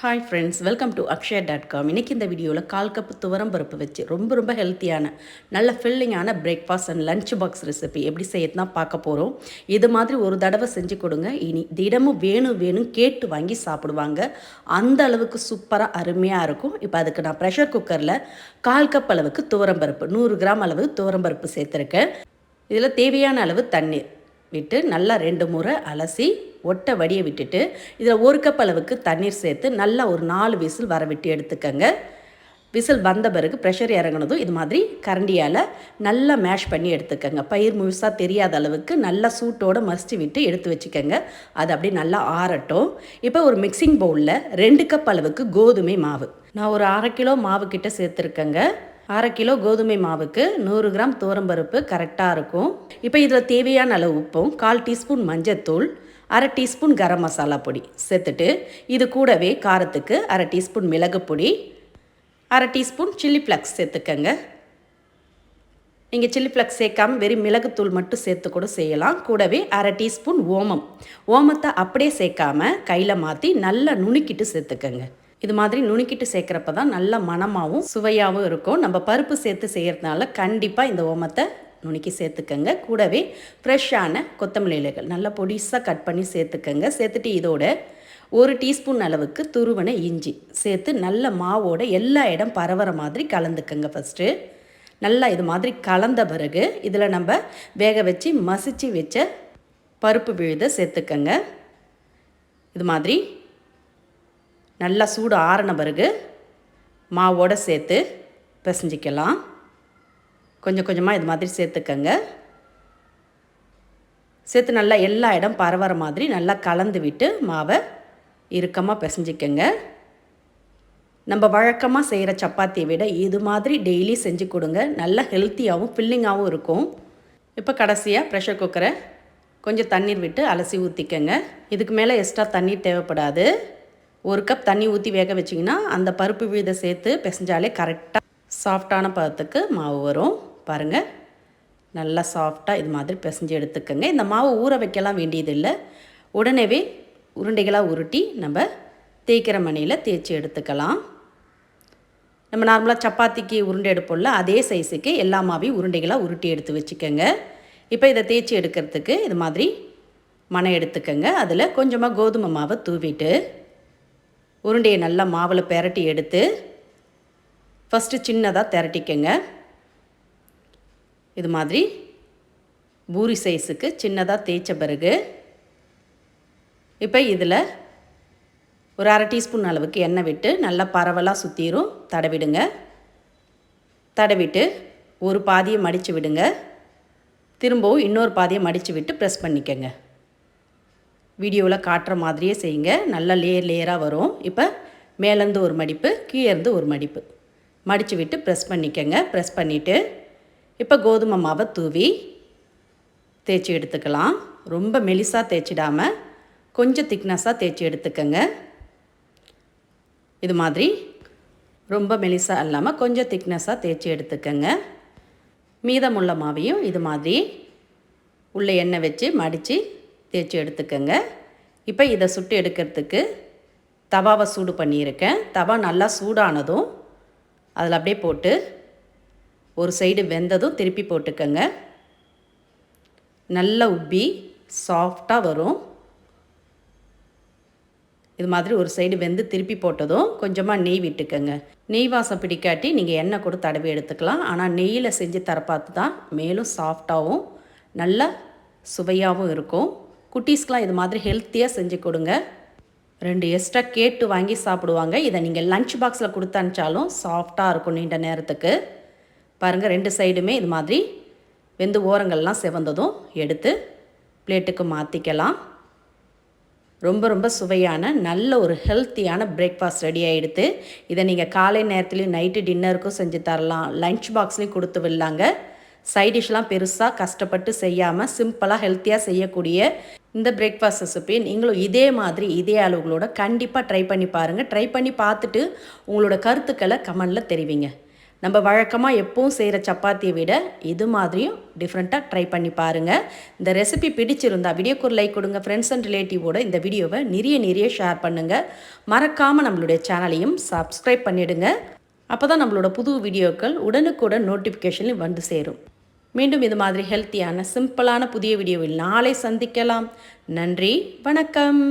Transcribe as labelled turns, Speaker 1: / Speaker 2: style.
Speaker 1: Hi friends welcome to Akshaya dot com இன்றைக்கி இந்த வீடியோவில் கால் கப்பு துவரம் பருப்பு வச்சு ரொம்ப ரொம்ப ஹெல்த்தியான நல்ல ஃபில்லிங்கான breakfast and lunch box recipe எப்படி செய்யறதுனா பார்க்க போகிறோம் இது மாதிரி ஒரு தடவை செஞ்சு கொடுங்க. இனி தினமும் வேணும் வேணும் கேட்டு வாங்கி சாப்பிடுவாங்க. அந்த அளவுக்கு சூப்பராக அருமையாக இருக்கும். இப்போ அதுக்கு நான் ப்ரெஷர் குக்கரில் கால் கப் அளவுக்கு துவரம் பருப்பு நூறு கிராம் அளவு துவரம் பருப்பு சேர்த்துருக்கேன். இதில் தேவையான அளவு தண்ணீர் விட்டு நல்லா ரெண்டு முறை அலசி ஒட்டை வடியை விட்டுட்டு இதில் ஒரு கப் அளவுக்கு தண்ணீர் சேர்த்து நல்லா ஒரு நாலு விசில் வர விட்டு எடுத்துக்கங்க. விசில் வந்த பிறகு ப்ரெஷர் இறங்கினதும் இது மாதிரி கரண்டியால் நல்லா மேஷ் பண்ணி எடுத்துக்கோங்க. பயிர் முழுசாக தெரியாத அளவுக்கு நல்லா சூட்டோடு மசிச்சு விட்டு எடுத்து வச்சுக்கோங்க. அது அப்படியே நல்லா ஆறட்டும். இப்போ ஒரு மிக்சிங் பவுலில் ரெண்டு கப் அளவுக்கு கோதுமை மாவு. நான் ஒரு அரை கிலோ மாவு கிட்ட சேர்த்துருக்கேங்க. அரை கிலோ கோதுமை மாவுக்கு நூறு கிராம் தோரம்பருப்பு கரெக்டாக இருக்கும். இப்போ இதில் தேவையான அளவு உப்பும் கால் டீஸ்பூன் மஞ்சத்தூள் அரை டீஸ்பூன் கரம் மசாலா பொடி சேர்த்துட்டு இது கூடவே காரத்துக்கு அரை டீஸ்பூன் மிளகு பொடி அரை டீஸ்பூன் சில்லி ஃப்ளக்ஸ் சேர்த்துக்கங்க. நீங்கள் சில்லி ஃப்ளக்ஸ் சேர்க்காம வெறும் மிளகுத்தூள் மட்டும் சேர்த்து கூட செய்யலாம். கூடவே அரை டீஸ்பூன் ஓமம். ஓமத்தை அப்படியே சேர்க்காம கையில் மாற்றி நல்லா நுணுக்கிட்டு சேர்த்துக்கங்க. இது மாதிரி நுணுக்கிட்டு சேர்க்குறப்ப தான் நல்ல மணமாகவும் சுவையாகவும் இருக்கும். நம்ம பருப்பு சேர்த்து செய்கிறதுனால கண்டிப்பாக இந்த ஓமத்தை நுணுக்கி சேர்த்துக்கங்க. கூடவே ஃப்ரெஷ்ஷான கொத்தமல்லி இலைகள் நல்லா பொடிசாக கட் பண்ணி சேர்த்துக்கங்க. சேர்த்துட்டு இதோட ஒரு டீஸ்பூன் அளவுக்கு துருவனை இஞ்சி சேர்த்து நல்ல மாவோட எல்லா இடம் பரவற மாதிரி கலந்துக்கங்க ஃபஸ்ட்டு நல்லா இது மாதிரி கலந்த பிறகு இதில் நம்ம வேக வச்சு மசிச்சு வச்ச பருப்பு விழுத சேர்த்துக்கங்க. இது மாதிரி நல்லா சூடு ஆறின பிறகு மாவோடு சேர்த்து பிசைஞ்சிக்கலாம். கொஞ்சம் கொஞ்சமாக இது மாதிரி சேர்த்துக்கங்க. சேர்த்து நல்லா எல்லா இடம் பரவற மாதிரி நல்லா கலந்து விட்டு மாவை இறுக்கமாக பிசைஞ்சிக்கங்க. நம்ம வழக்கமாக செய்கிற சப்பாத்தியை விட இது மாதிரி டெய்லி செஞ்சு கொடுங்க. நல்லா ஹெல்த்தியாகவும் ஃபில்லிங்காகவும் இருக்கும். இப்போ கடைசியாக ப்ரெஷர் குக்கரை கொஞ்சம் தண்ணீர் விட்டு அலசி ஊற்றிக்கங்க இதுக்கு மேலே எக்ஸ்ட்ரா தண்ணீர் தேவைப்படாது. ஒரு கப் தண்ணி ஊற்றி வேக வச்சிங்கன்னா அந்த பருப்பு விழுதை சேர்த்து பிசைஞ்சாலே கரெக்டாக சாஃப்டான பதத்துக்கு மாவு வரும். பாருங்கள் நல்லா சாஃப்டாக இது மாதிரி பிசைஞ்சு எடுத்துக்கோங்க. இந்த மாவு ஊற வைக்கலாம் வேண்டியதில்லை. உடனேவே உருண்டைகளாக உருட்டி நம்ம தேய்க்கிற மணியில் தேய்ச்சி எடுத்துக்கலாம். நம்ம நார்மலாக சப்பாத்திக்கு உருண்டை எடுப்போம்ல அதே சைஸுக்கு எல்லா மாவையும் உருண்டைகளாக உருட்டி எடுத்து வச்சுக்கோங்க. இப்போ இதை தேய்ச்சி எடுக்கிறதுக்கு இது மாதிரி மனை எடுத்துக்கோங்க. அதில் கொஞ்சமாக கோதுமை மாவை தூவிட்டு உருண்டையை நல்லா மாவில் பெரட்டி எடுத்து ஃபஸ்ட்டு சின்னதாக திரட்டிக்கங்க. இது மாதிரி பூரி சைஸுக்கு சின்னதாக தேய்ச்ச பிறகு இப்போ இதில் ஒரு அரை டீஸ்பூன் அளவுக்கு எண்ணெய் விட்டு நல்லா பரவலாக சுற்றிரும் தடவிடுங்க. தடவிட்டு ஒரு பாதியை மடித்து விடுங்க. திரும்பவும் இன்னொரு பாதியை மடித்து விட்டு ப்ரெஸ் பண்ணிக்கங்க. வீடியோவில் காட்டுற மாதிரியே செய்யுங்க. நல்லா லேயர் லேயராக வரும். இப்போ மேலேருந்து ஒரு மடிப்பு கீழேருந்து ஒரு மடிப்பு. மடித்து விட்டு ப்ரெஸ் பண்ணிக்கங்க. ப்ரெஸ் பண்ணிவிட்டு இப்போ கோதுமை மாவை தூவி தேய்ச்சி எடுத்துக்கலாம். ரொம்ப மெலிசாக தேய்ச்சிடாமல் கொஞ்சம் திக்னஸாக தேய்ச்சி எடுத்துக்கங்க. இது மாதிரி ரொம்ப மெலிசாக இல்லாமல் கொஞ்சம் திக்னஸாக தேய்ச்சி எடுத்துக்கங்க. மீதமுள்ள மாவையும் இது மாதிரி உள்ளே எண்ணெய் வச்சு மடித்து தேய்ச்சி எடுத்துக்கோங்க. இப்போ இதை சுட்டு எடுக்கிறதுக்கு தவாவை சூடு பண்ணியிருக்கேன். தவா நல்லா சூடானதும் அதில் அப்படியே போட்டு ஒரு சைடு வெந்ததும் திருப்பி போட்டுக்கோங்க. நல்லா உப்பி சாஃப்டாக வரும். இது மாதிரி ஒரு சைடு வெந்து திருப்பி போட்டதும் கொஞ்சமாக நெய் விட்டுக்கோங்க. நெய் வாசம் பிடிக்காட்டி நீங்கள் எண்ணெய் கூட தடவி எடுத்துக்கலாம். ஆனால் நெய்யில் செஞ்சு தரப்பாத்து தான் மேலும் சாஃப்டாகவும் நல்ல சுவையாகவும் இருக்கும். குட்டீஸ்க்கெலாம் இது மாதிரி ஹெல்த்தியாக செஞ்சு கொடுங்க. ரெண்டு எக்ஸ்ட்ரா கேட்டு வாங்கி சாப்பிடுவாங்க. இதை நீங்கள் லஞ்ச் பாக்ஸில் கொடுத்து அனுப்பிச்சாலும் சாஃப்டாக இருக்கும் நீண்ட நேரத்துக்கு. பாருங்கள் ரெண்டு சைடுமே இது மாதிரி வெந்து ஓரங்கள்லாம் செவந்ததும் எடுத்து பிளேட்டுக்கு மாற்றிக்கலாம் ரொம்ப ரொம்ப சுவையான நல்ல ஒரு ஹெல்த்தியான பிரேக்ஃபாஸ்ட் ரெடி ஆகிடுது இதை நீங்கள் காலை நேரத்துலையும் நைட்டு டின்னருக்கும் செஞ்சு தரலாம். லஞ்ச் பாக்ஸ்லேயும் கொடுத்து விடலாங்க. சைடிஷ்லாம் பெருசாக கஷ்டப்பட்டு செய்யாமல் சிம்பிளாக ஹெல்த்தியாக செய்யக்கூடிய இந்த பிரேக்ஃபாஸ்ட் ரெசிபி நீங்களும் இதே மாதிரி இதே அளவுகளோட கண்டிப்பாக ட்ரை பண்ணி பாருங்கள் ட்ரை பண்ணி பார்த்துட்டு உங்களோட கருத்துக்களை கமெண்டில் தெரிவிங்க. நம்ம வழக்கமாக எப்பவும் செய்கிற சப்பாத்தியை விட இது மாதிரியும் டிஃப்ரெண்ட்டாக ட்ரை பண்ணி பாருங்கள் இந்த ரெசிபி பிடிச்சிருந்தா வீடியோக்கு ஒரு லைக் கொடுங்க. ஃப்ரெண்ட்ஸ் அண்ட் ரிலேட்டிவோட இந்த வீடியோவை நிறைய நிறைய ஷேர் பண்ணுங்கள் மறக்காமல் நம்மளுடைய சேனலையும் சப்ஸ்கிரைப் பண்ணிவிடுங்க அப்போ தான் நம்மளோட புது வீடியோக்கள் உடனுக்குடன் நோட்டிஃபிகேஷனில் வந்து சேரும். மீண்டும் இது மாதிரி ஹெல்த்தியான சிம்பிளான புதிய வீடியோவில் நாளை சந்திக்கலாம். நன்றி வணக்கம்.